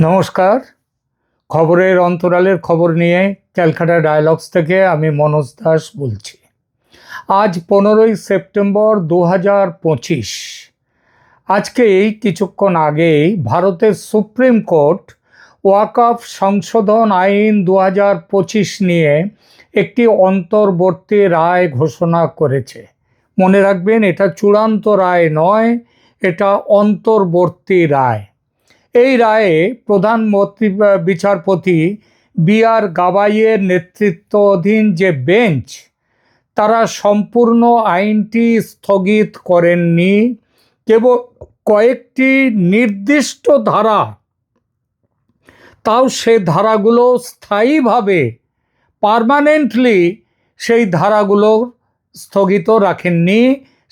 নমস্কার। খবরের অন্তরালের খবর নিয়ে ক্যালকাটা ডায়ালগস থেকে আমি মনোজ দাস বলছি। আজ পনেরোই সেপ্টেম্বর দু হাজার পঁচিশ কিছুক্ষণ আগেই ভারতের সুপ্রিম কোর্ট ওয়াকফ সংশোধন আইন দু হাজার পঁচিশ নিয়ে একটি অন্তর্বর্তী রায় ঘোষণা করেছে। মনে রাখবেন, এটা চূড়ান্ত রায় নয়, এটা অন্তর্বর্তী রায়। এই রায়ে প্রধান মন্ত্রী বিচারপতি বি আর গাবাইয়ের নেতৃত্বাধীন যে বেঞ্চ, তারা সম্পূর্ণ আইনটি স্থগিত করেননি। কেবল কয়েকটি নির্দিষ্ট ধারা, তাও সে ধারাগুলো স্থায়ীভাবে, পারমানেন্টলি সেই ধারাগুলো স্থগিত রাখেননি,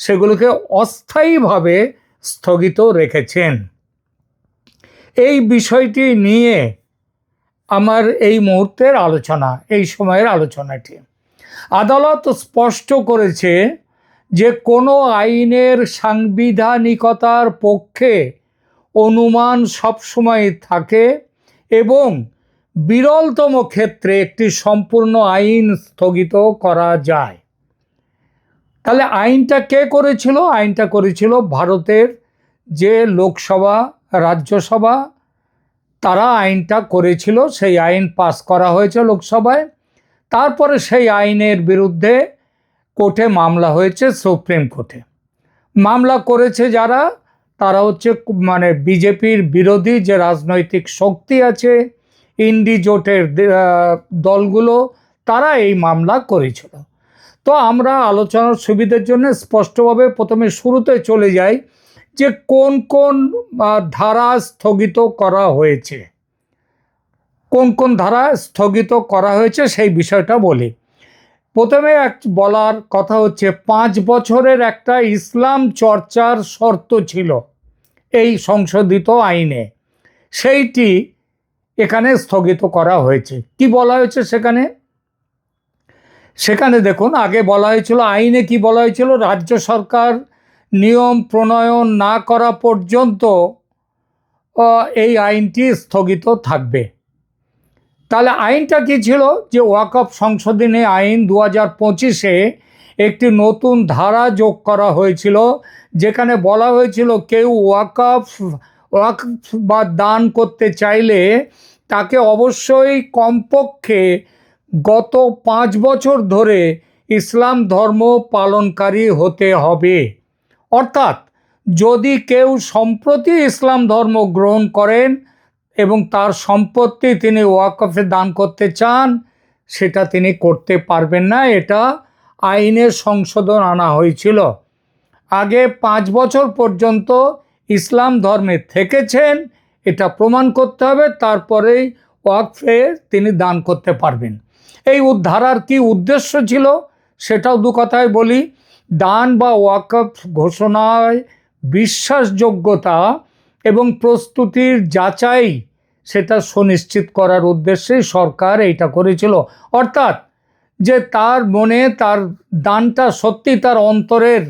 সেগুলোকে অস্থায়ীভাবে স্থগিত রেখেছেন। এই বিষয়টি নিয়ে আমার এই মুহূর্তের আলোচনা, এই সময়ের আলোচনাটি। আদালত স্পষ্ট করেছে যে কোনো আইনের সাংবিধানিকতার পক্ষে অনুমান সবসময় থাকে এবং বিরলতম ক্ষেত্রে একটি সম্পূর্ণ আইন স্থগিত করা যায়। তাহলে আইনটা কে করেছিল? আইনটা করেছিল ভারতের যে লোকসভা রাজ্যসভা, তারা আইনটা করেছিল, সেই আইন পাস করা হয়েছে লোকসভায়। তারপরে সেই আইনের বিরুদ্ধে কোর্টে মামলা হয়েছে সুপ্রিম কোর্টে। মামলা করেছে যারা, তারা হচ্ছে মানে বিজেপির বিরোধী যে রাজনৈতিক শক্তি আছে, ইন্ডি জোটের দলগুলো, তারা এই মামলা করেছিল। তো আমরা আলোচনার সুবিধার জন্য স্পষ্টভাবে প্রথমে শুরুতে চলে যাই। যে কোন কোন ধারা স্থগিত করা হয়েছে। কোন কোন ধারা স্থগিত করা হয়েছে সেই বিষয়টা বলি। প্রথমে এক বলার কথা হচ্ছে, পাঁচ বছরের একটা ইসলাম চর্চার শর্ত ছিল এই সংশোধিত আইনে। সেইটি এখানে স্থগিত করা হয়েছে। কি বলা হয়েছে সেখানে? সেখানে দেখুন, আগে বলা হয়েছিল, আইনে কি বলা হয়েছিল? রাজ্য সরকার নিয়ম প্রণয়ন না করা পর্যন্ত এই আইনটি স্থগিত থাকবে। তাহলে আইনটা কি ছিল? যে ওয়াকফ সংশোধনী আইন দু হাজার পঁচিশে একটি নতুন ধারা যোগ করা হয়েছিল, যেখানে বলা হয়েছিল কেউ ওয়াকফ ওয়াকফ বা দান করতে চাইলে তাকে অবশ্যই কমপক্ষে গত পাঁচ বছর ধরে ইসলাম ধর্ম পালনকারী হতে হবে। অর্থাৎ যদি কেউ সম্প্রতি ইসলাম ধর্ম গ্রহণ করেন এবং তার সম্পত্তি তিনি ওয়াকফে দান করতে চান, সেটা তিনি করতে পারবেন না। এটা আইনের সংশোধন আনা হয়েছিল। আগে পাঁচ বছর পর্যন্ত ইসলাম ধর্মে থেকেছেন, এটা প্রমাণ করতে হবে, তারপরেই ওয়াকফে তিনি দান করতে পারবেন। এই উদ্ধারার কি উদ্দেশ্য ছিল, সেটাও দু কথায় বলি। দান বা ওয়াকফ ঘোষণায় বিশ্বাসযোগ্যতা এবং প্রস্তুতির যাচাই, সেটা সুনিশ্চিত করার উদ্দেশ্যে সরকার এইটা করেছিল। অর্থাৎ যে তার মনে, তার দানটা সত্যি তার অন্তরের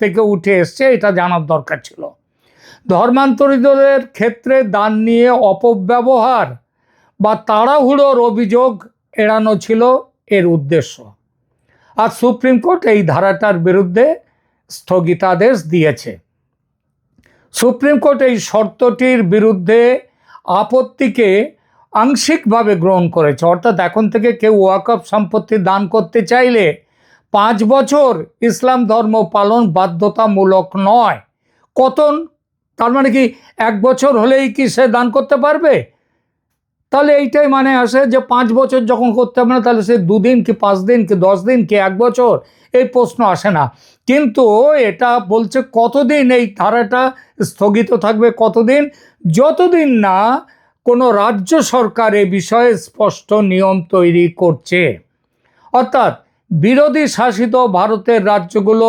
থেকে উঠে এসছে, এটা জানার দরকার ছিল। ধর্মান্তরিতদের ক্ষেত্রে দান নিয়ে অপব্যবহার বা তাড়াহুড়োর অভিযোগ এড়ানো ছিল এর উদ্দেশ্য। আর সুপ্রিম কোর্ট এই ধারাটার বিরুদ্ধে স্থগিতাদেশ দিয়েছে। সুপ্রিম কোর্ট এই শর্তটির বিরুদ্ধে আপত্তিকে আংশিকভাবে গ্রহণ করেছে। অর্থাৎ এখন থেকে কেউ ওয়াকফ সম্পত্তি দান করতে চাইলে পাঁচ বছর ইসলাম ধর্ম পালন বাধ্যতামূলক নয়। কতন? তার মানে কি এক বছর হলেই কি সে দান করতে পারবে? তাহলে এইটাই মানে আসে যে পাঁচ বছর যখন করতে হবে না, তাহলে সে দুদিন কি পাঁচ দিন কি দশ দিন কি এক বছর? এই প্রশ্ন আসে না। কিন্তু এটা বলছে কতদিন এই ধারাটা স্থগিত থাকবে, কতদিন? যতদিন না কোনো রাজ্য সরকার এ বিষয়ে স্পষ্ট নিয়ম তৈরি করছে। অর্থাৎ বিরোধী শাসিত ভারতের রাজ্যগুলো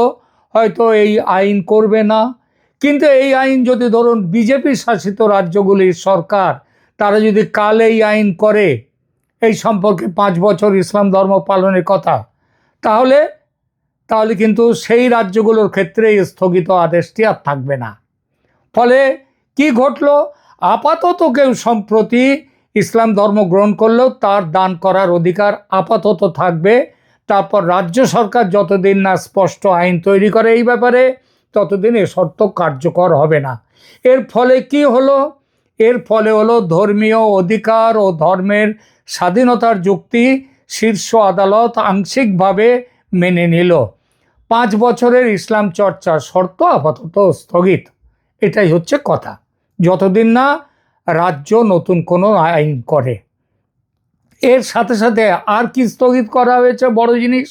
হয়তো এই আইন করবে না, কিন্তু এই আইন যদি ধরুন বিজেপি শাসিত রাজ্যগুলির সরকার তারা যদি কাল এই আইন করে, এই সম্পর্কে পাঁচ বছর ইসলাম ধর্ম পালনের কথা, তাহলে তাহলে কিন্তু সেই রাজ্যগুলোর ক্ষেত্রে স্থগিত আদেশটি আর থাকবে না। ফলে কি ঘটল? আপাতত কেউ সম্প্রতি ইসলাম ধর্ম গ্রহণ করলেও তার দান করার অধিকার আপাতত থাকবে। তারপর রাজ্য সরকার যতদিন না স্পষ্ট আইন তৈরি করে এই ব্যাপারে, ততদিন এ শর্ত কার্যকর হবে না। এর ফলে কি হলো? এর ফলে হলো ধর্মীয় অধিকার ও ধর্মের স্বাধীনতার যুক্তি শীর্ষ আদালত আংশিকভাবে মেনে নিল। পাঁচ বছরের ইসলাম চর্চার শর্ত আপাতত স্থগিত। এটাই হচ্ছে কথা। যতদিন না রাজ্য নতুন কোনো আইন করে। এর সাথে সাথে আর কি স্থগিত করা হয়েছে বড় জিনিস?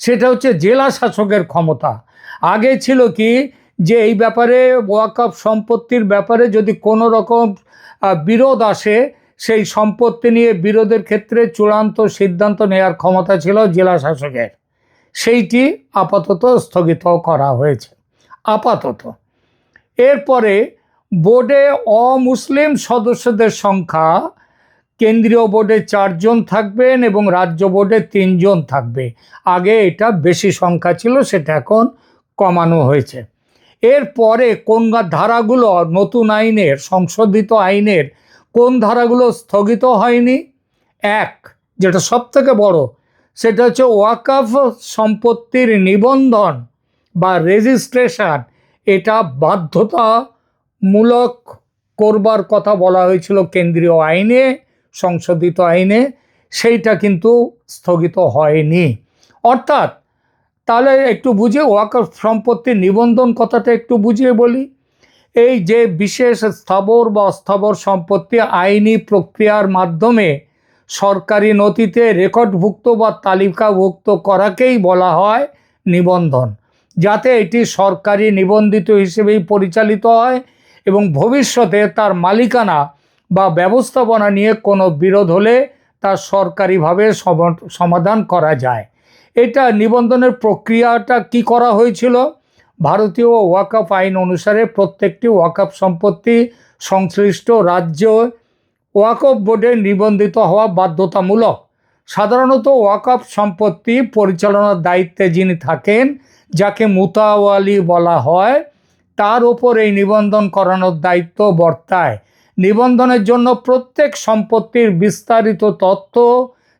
সেটা হচ্ছে জেলা শাসকের ক্ষমতা। আগে ছিল কি যে এই ব্যাপারে ওয়াকফ সম্পত্তির ব্যাপারে যদি কোনো রকম বিরোধ আসে, সেই সম্পত্তি নিয়ে বিরোধের ক্ষেত্রে চূড়ান্ত সিদ্ধান্ত নেওয়ার ক্ষমতা ছিল জেলা শাসকের। সেইটি আপাতত স্থগিত করা হয়েছে। আপাতত। এরপরে বোর্ডে অমুসলিম সদস্যদের সংখ্যা, কেন্দ্রীয় বোর্ডে চারজন থাকবেন এবং রাজ্য বোর্ডে তিনজন থাকবে। আগে এটা বেশি সংখ্যা ছিল, সেটা এখন কমানো হয়েছে। এরপরে কোন ধারাগুলো নতুন আইনের, সংশোধিত আইনের, কোন ধারাগুলো স্থগিত হয়নি? এক, যেটা সব থেকে বড়, সেটা হচ্ছে ওয়াকাফ সম্পত্তির নিবন্ধন বা রেজিস্ট্রেশন। এটা বাধ্যতামূলক করবার কথা বলা হয়েছিল কেন্দ্রীয় আইনে, সংশোধিত আইনে। সেইটা কিন্তু স্থগিত হয়নি। অর্থাৎ তাহলে একটু বুঝে ওয়াকফ সম্পত্তির নিবন্ধন কথাটা একটু বুঝিয়ে বলি। এই যে বিশেষ স্থাবর বা অস্থাবর সম্পত্তি আইনি প্রক্রিয়ার মাধ্যমে সরকারি নথিতে রেকর্ডভুক্ত বা তালিকাভুক্ত করাকেই বলা হয় নিবন্ধন, যাতে এটি সরকারি নিবন্ধিত হিসেবেই পরিচালিত হয় এবং ভবিষ্যতে তার মালিকানা বা ব্যবস্থাপনা নিয়ে কোনো বিরোধ হলে তা সরকারিভাবে সমাধান করা যায়। এটা নিবন্ধনের প্রক্রিয়াটা কি করা হয়েছিল? ভারতীয় ওয়াকফ আইন অনুসারে প্রত্যেকটি ওয়াকফ সম্পত্তি সংশ্লিষ্ট রাজ্য ওয়াকফ বোর্ডে নিবন্ধিত হওয়া বাধ্যতামূলক। সাধারণত ওয়াকফ সম্পত্তি পরিচালনার দায়িত্বে যিনি থাকেন, যাকে মুতাওয়ালি বলা হয়, তার ওপর এই নিবন্ধন করানোর দায়িত্ব বর্তায়। নিবন্ধনের জন্য প্রত্যেক সম্পত্তির বিস্তারিত তথ্য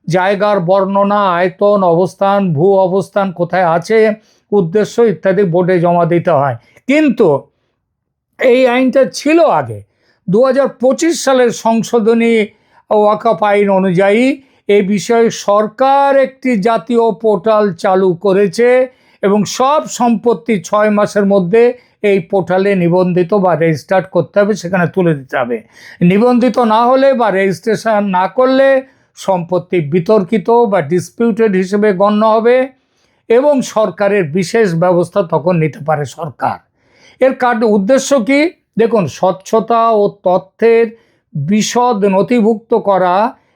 জায়গার বর্ণনা, আয়তন, অবস্থান, ভূ অবস্থান কোথায় আছে, উদ্দেশ্য ইত্যাদি বোর্ডে জমা দিতে হয়। কিন্তু এই আইনটা ছিল আগে। দু হাজার পঁচিশ সালের সংশোধনী ওয়াকফ আইন অনুযায়ী এই বিষয়ে সরকার একটি জাতীয় পোর্টাল চালু করেছে এবং সব সম্পত্তি ছয় মাসের মধ্যে এই পোর্টালে নিবন্ধিত বা রেজিস্টার্ড করতে হবে, সেখানে তুলে দিতে হবে। নিবন্ধিত না হলে বা রেজিস্ট্রেশন না করলে সম্পত্তি বিতর্কিত বা ডিসপিউটেড হিসেবে গণ্য হবে এবং সরকারের বিশেষ ব্যবস্থা তখন নিতে পারে সরকার। এর কার্ড উদ্দেশ্য কি? দেখুন, স্বচ্ছতা ও তথ্যের বিশদ নথিভুক্ত করা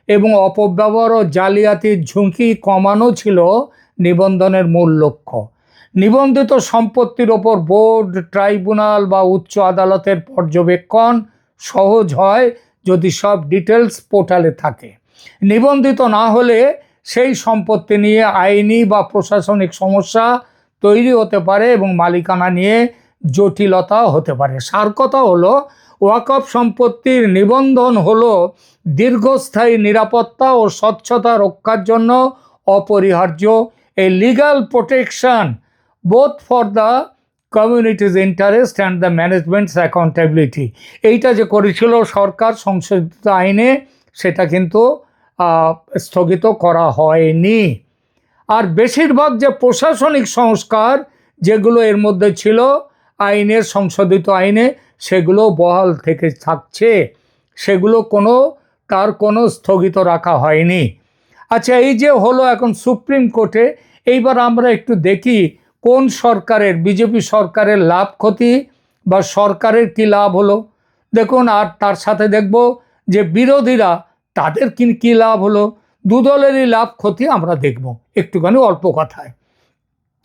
এবং অপব্যবহার ও জালিয়াতির ঝুঁকি কমানো ছিল নিবন্ধনের মূল লক্ষ্য। নিবন্ধিত সম্পত্তির ওপর বোর্ড, ট্রাইব্যুনাল বা উচ্চ আদালতের পর্যবেক্ষণ সহজ হয় যদি সব ডিটেলস পোর্টালে থাকে। নিবন্ধিত না হলে সেই সম্পত্তি নিয়ে আইনি বা প্রশাসনিক সমস্যা তৈরি হতে পারে এবং মালিকানা নিয়ে জটিলতা হতে পারে। সার কথা হলো, ওয়াকফ সম্পত্তির নিবন্ধন হলো দীর্ঘস্থায়ী নিরাপত্তা ও স্বচ্ছতা রক্ষার জন্য অপরিহার্য। A legal protection both for the communities interest and the managements accountability এইটা যে করেছিল সরকার সংশোধিত আইনে, সেটা কিন্তু স্থগিত করা হয়নি। আর বেশিরভাগ যে প্রশাসনিক সংস্কার যেগুলো এর মধ্যে ছিল, আইনের, সংশোধিত আইনে, সেগুলো বহাল থেকে থাকছে। সেগুলো কোনো, তার কোনো স্থগিত রাখা হয়নি। আচ্ছা এই যে হলো এখন সুপ্রিম কোর্টে, এইবার আমরা একটু দেখি কোন সরকারের, বিজেপি সরকারের লাভ ক্ষতি বা সরকারের কি লাভ হলো। দেখুন, আর তার সাথে দেখব যে বিরোধীরা তাদের কি, কী লাভ হলো? দু দলেরই লাভ ক্ষতি আমরা দেখব। একটুখানি অল্প কথায়।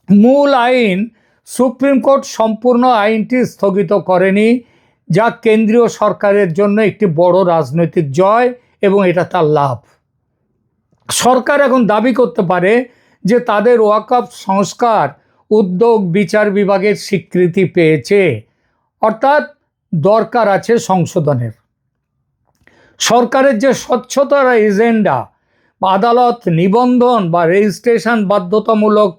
মূল আইন সুপ্রিম কোর্ট সম্পূর্ণ আইনটি স্থগিত করেনি, যা কেন্দ্রীয় সরকারের জন্য একটি বড় রাজনৈতিক জয় এবং এটা তার লাভ। সরকার এখন দাবি করতে পারে যে তাদের ওয়াকফ সংস্কার উদ্যোগ বিচার বিভাগের স্বীকৃতি পেয়েছে। অর্থাৎ দরকার আছে সংশোধনের। সরকারের যে স্বচ্ছতার এজেন্ডা আদালত নিবন্ধন বা রেজিস্ট্রেশন বাধ্যতামূলক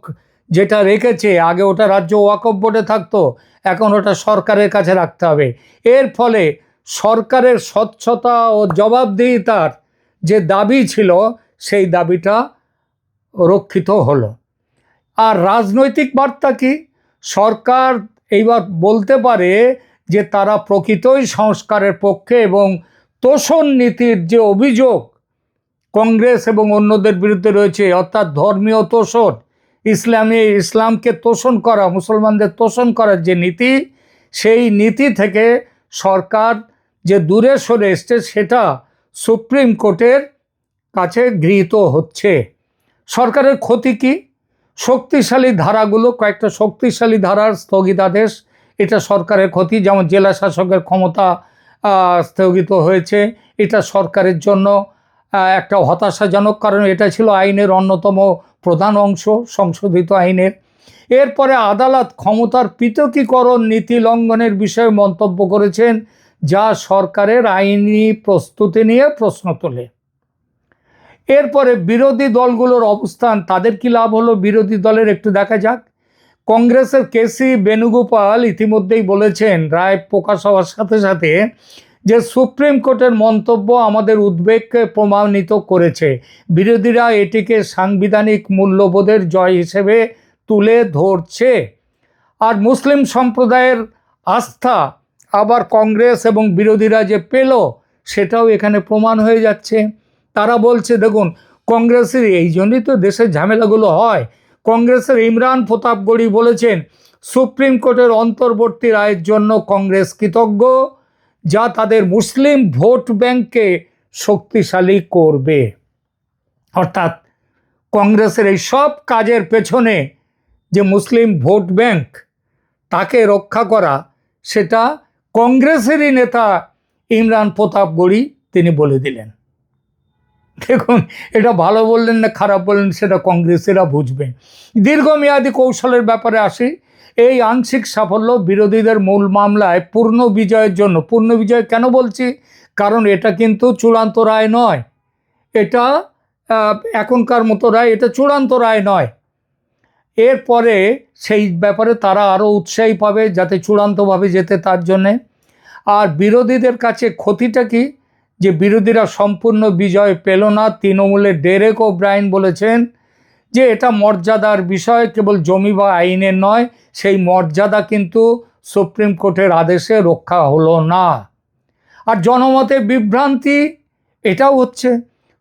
যেটা রেখেছে, আগে ওটা রাজ্য ওয়াকফ বোর্ডে থাকতো, এখন ওটা সরকারের কাছে রাখতে হবে। এর ফলে সরকারের স্বচ্ছতা ও জবাবদিহিতার যে দাবি ছিল, সেই দাবিটা রক্ষিত হলো। আর রাজনৈতিক বার্তা কি? সরকার এইবার বলতে পারে যে তারা প্রকৃতই সংস্কারের পক্ষে এবং তোষণ নীতির যে অভিযোগ কংগ্রেস এবং অন্যদের বিরুদ্ধে রয়েছে, অর্থাৎ ধর্মীয় তোষণ, ইসলামী, ইসলামকে তোষণ করা, মুসলমানদের তোষণ করার যে নীতি, সেই নীতি থেকে সরকার যে দূরে সরে এসছে সেটা সুপ্রিম কোর্টের কাছে গৃহীত হচ্ছে। সরকারের ক্ষতি কি? শক্তিশালী ধারাগুলো, কয়েকটা শক্তিশালী ধারার স্থগিতাদেশ, এটা সরকারের ক্ষতি, যেমন জেলা শাসকের ক্ষমতা স্থগিত হয়েছে। এটা সরকারের জন্য একটা হতাশাজনক কারণ। এটা ছিল আইনের অন্যতম প্রধান অংশ সংশোধিত আইনের। এরপরে আদালত ক্ষমতার পৃথকীকরণ নীতি লঙ্ঘনের বিষয়ে মন্তব্য করেছেন, যা সরকারের আইনি প্রস্তুতি নিয়ে প্রশ্ন তোলে। এরপরে বিরোধী দলগুলোর অবস্থান, তাদের কি লাভ হলো? বিরোধী দলের একটু দেখা যাক। কংগ্রেসের কেসি বেণুগোপাল ইতিমধ্যেই বলেছেন, রায় প্রকাশ হওয়ার সাথে সাথে যে সুপ্রিম কোর্টের মন্তব্য আমাদের উদ্বেগকে প্রমাণিত করেছে। বিরোধীরা এটিকে সাংবিধানিক মূল্যবোধের জয় হিসেবে তুলে ধরছে। আর মুসলিম সম্প্রদায়ের আস্থা আবার কংগ্রেস এবং বিরোধীরা যে পেল, সেটাও এখানে প্রমাণ হয়ে যাচ্ছে। তারা বলছে, দেখুন, কংগ্রেসের এই জন্যই তো দেশের ঝামেলাগুলো হয়। কংগ্রেসের ইমরান প্রতাপগড়ি বলেছেন, সুপ্রিম কোর্টের অন্তর্বর্তী রায়ের জন্য কংগ্রেস কৃতজ্ঞ, যা তাদের মুসলিম ভোট ব্যাংককে শক্তিশালী করবে। অর্থাৎ কংগ্রেসের এই সব কাজের পেছনে যে মুসলিম ভোট ব্যাংক তাকে রক্ষা করা, সেটা কংগ্রেসেরই নেতা ইমরান প্রতাপ প্রতাপগড়ি তিনি বলে দিলেন। দেখুন, এটা ভালো বললেন না খারাপ বললেন, সেটা কংগ্রেসেরা বুঝবে। দীর্ঘমেয়াদী কৌশলের ব্যাপারে আসি। এই আংশিক সাফল্য বিরোধীদের মূল মামলায় পূর্ণ বিজয়ের জন্য। পূর্ণ বিজয় কেন বলছি? কারণ এটা কিন্তু চূড়ান্ত রায় নয়। এটা এখনকার মতো রায়, এটা চূড়ান্ত রায় নয়। এরপরে সেই ব্যাপারে তারা আরও উৎসাহী পাবে যাতে চূড়ান্তভাবে যেতে তার জন্যে। আর বিরোধীদের কাছে ক্ষতিটা কি? যে বিরোধীরা সম্পূর্ণ বিজয় পেল না, তৃণমূলের ডেরেক ও ব্রাইন বলেছেন যে এটা মর্যাদার বিষয়, কেবল জমি বা আইনের নয়, সেই মর্যাদা কিন্তু সুপ্রিম কোর্টের আদেশে রক্ষা হলো না। আর জনমতে বিভ্রান্তি, এটাও হচ্ছে।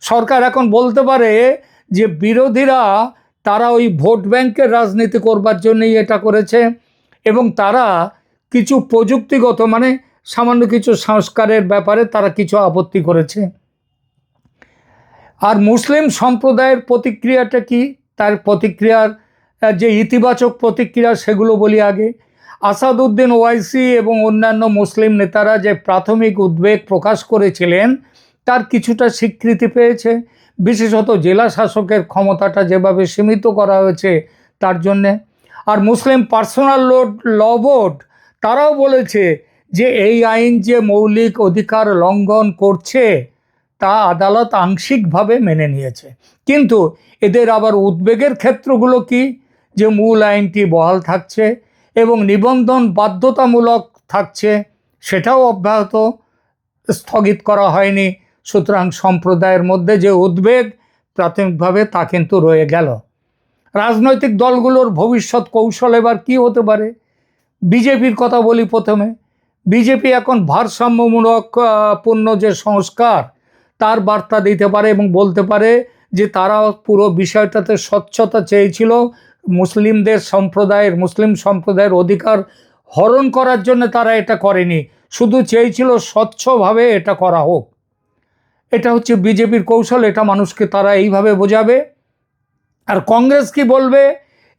সরকার এখন বলতে পারে যে বিরোধীরা, তারা ওই ভোট ব্যাংকের রাজনীতি করবার জন্যই এটা করেছে এবং তারা কিছু প্রযুক্তিগত মানে সামান্য কিছু সংস্কারের ব্যাপারে তারা কিছু আপত্তি করেছে। আর মুসলিম সম্প্রদায়ের প্রতিক্রিয়াটা কি? তার প্রতিক্রিয়ার যে ইতিবাচক প্রতিক্রিয়া সেগুলো বলি আগে। আসাদউদ্দিন ওয়াইসি এবং অন্যান্য মুসলিম নেতারা যে প্রাথমিক উদ্বেগ প্রকাশ করেছিলেন, তার কিছুটা স্বীকৃতি পেয়েছে। বিশেষত জেলা শাসকের ক্ষমতাটা যেভাবে সীমিত করা হয়েছে, তার জন্যে। আর Muslim personal load, law board, তারাও বলেছে যে এই আইন যে মৌলিক অধিকার লঙ্ঘন করছে, তা আদালত আংশিকভাবে মেনে নিয়েছে। কিন্তু এদের আবার উদ্বেগের ক্ষেত্রগুলো কি? যে মূল আইনটি বহাল থাকছে এবং নিবন্ধন বাধ্যতামূলক থাকছে, সেটাও অব্যাহত স্থগিত করা হয়নি। সুতরাং সম্প্রদায়ের মধ্যে যে উদ্বেগ, প্রাথমিকভাবে তা কিন্তু রয়ে গেল। রাজনৈতিক দলগুলোর ভবিষ্যৎ কৌশল এবার কী হতে পারে? বিজেপির কথা বলি প্রথমে। বিজেপি এখন ভারসাম্যমূলক পূর্ণ যে সংস্কার, তার বার্তা দিতে পারে এবং বলতে পারে যে তারা পুরো বিষয়টাতে স্বচ্ছতা চেয়েছিল মুসলিমদের সম্প্রদায়ের, মুসলিম সম্প্রদায়ের অধিকার হরণ করার জন্য তারা এটা করেনি। শুধু চেয়েছিল স্বচ্ছভাবে এটা করা হোক। এটা হচ্ছে বিজেপির কৌশল, এটা মানুষকে তারা এইভাবে বোঝাবে। আর কংগ্রেস কি বলবে?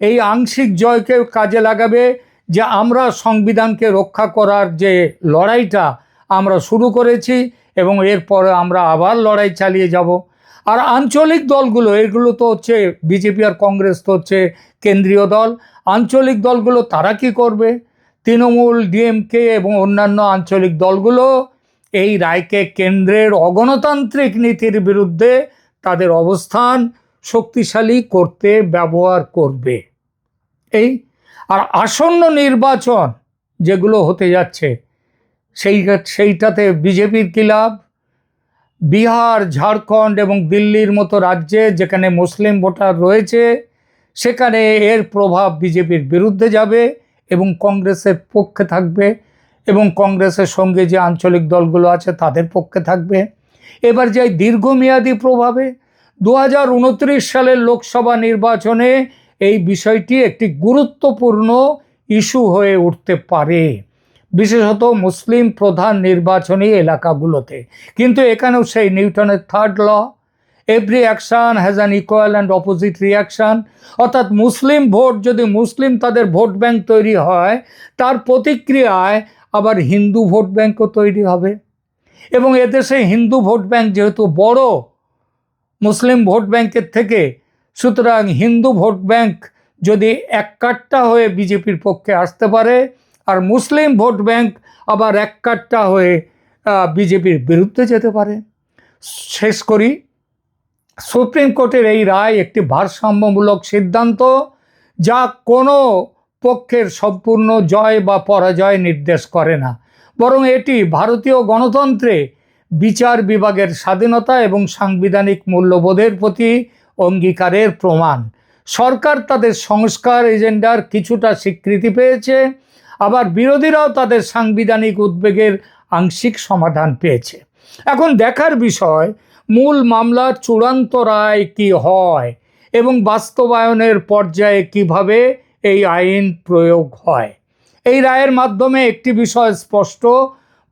এই আংশিক জয়কে কাজে লাগাবে যে আমরা সংবিধানকে রক্ষা করার যে লড়াইটা আমরা শুরু করেছি এবং এরপরে আমরা আবার লড়াই চালিয়ে যাব। আর আঞ্চলিক দলগুলো, এগুলো তো হচ্ছে বিজেপি আর কংগ্রেস তো হচ্ছে কেন্দ্রীয় দল, আঞ্চলিক দলগুলো তারা কি করবে? তৃণমূল, ডিএমকে এবং অন্যান্য আঞ্চলিক দলগুলো এই রায়কে কেন্দ্রের অগণতান্ত্রিক নীতির বিরুদ্ধে তাদের অবস্থান শক্তিশালী করতে ব্যবহার করবে। এই আর আসন্ন নির্বাচন যেগুলো হতে যাচ্ছে, সেই সেইটাতে বিজেপির কী লাভ? বিহার, ঝাড়খণ্ড এবং দিল্লির মতো রাজ্যে যেখানে মুসলিম ভোটার রয়েছে, সেখানে এর প্রভাব বিজেপির বিরুদ্ধে যাবে এবং কংগ্রেসের পক্ষে থাকবে এবং কংগ্রেসের সঙ্গে যে আঞ্চলিক দলগুলো আছে তাদের পক্ষে থাকবে। এবার যাই দীর্ঘমেয়াদী প্রভাবে দু হাজার উনত্রিশ সালের লোকসভা নির্বাচনে এই বিষয়টি একটি গুরুত্বপূর্ণ ইস্যু হয়ে উঠতে পারে। বিশেষত মুসলিম প্রধান নির্বাচনী এলাকাগুলোতে। কিন্তু এখানেও সেই নিউটনের third law every action has an equal and opposite reaction অর্থাৎ মুসলিম ভোট যদি মুসলিম তাদের ভোট ব্যাংক তৈরি হয়, তার প্রতিক্রিয়ায় আবার হিন্দু ভোট ব্যাংকও তৈরি হবে। এবং এদেশে হিন্দু ভোট ব্যাংক যেহেতু বড়, মুসলিম ভোট ব্যাংকের থেকে সুতরাং হিন্দু ভোট ব্যাংক যদি এক কাট্টা হয়ে বিজেপির পক্ষে আসতে পারে আর মুসলিম ভোট ব্যাংক আবার এক কাট্টা হয়ে বিজেপির বিরুদ্ধে যেতে পারে। শেষ করি। সুপ্রিম কোর্টের এই রায় একটি ভারসাম্যমূলক সিদ্ধান্ত যা কোনো পক্ষের সম্পূর্ণ জয় বা পরাজয় নির্দেশ করে না। বরং এটি ভারতীয় গণতন্ত্রে বিচার বিভাগের স্বাধীনতা এবং সাংবিধানিক মূল্যবোধের প্রতি অঙ্গীকারের প্রমাণ। সরকার তাদের সংস্কার এজেন্ডার কিছুটা স্বীকৃতি পেয়েছে, আবার বিরোধীরাও তাদের সাংবিধানিক উদ্বেগের আংশিক সমাধান পেয়েছে। এখন দেখার বিষয়, মূল মামলার চূড়ান্ত রায় কী হয় এবং বাস্তবায়নের পর্যায়ে কীভাবে এই আইন প্রয়োগ হয়? এই রায়ের মাধ্যমে একটি বিষয় স্পষ্ট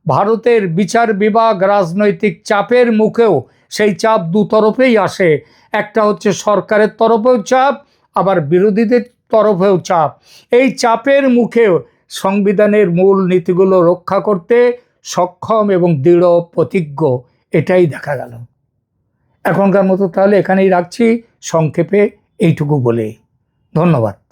ভারতের বিচার বিভাগ রাজনৈতিক চাপের মুখেও সেই চাপ দুতরফেই আসে। একটা হচ্ছে সরকারের তরফেও চাপ, আবার বিরোধীদের তরফেও চাপ। এই চাপের মুখেও সংবিধানের মূল নীতিগুলো রক্ষা করতে সক্ষম এবং দৃঢ় প্রতিজ্ঞ, এটাই দেখা গেল। এখনকার মতো তাহলে এখানেই রাখছি। সংক্ষেপে এইটুকু বলে। ধন্যবাদ।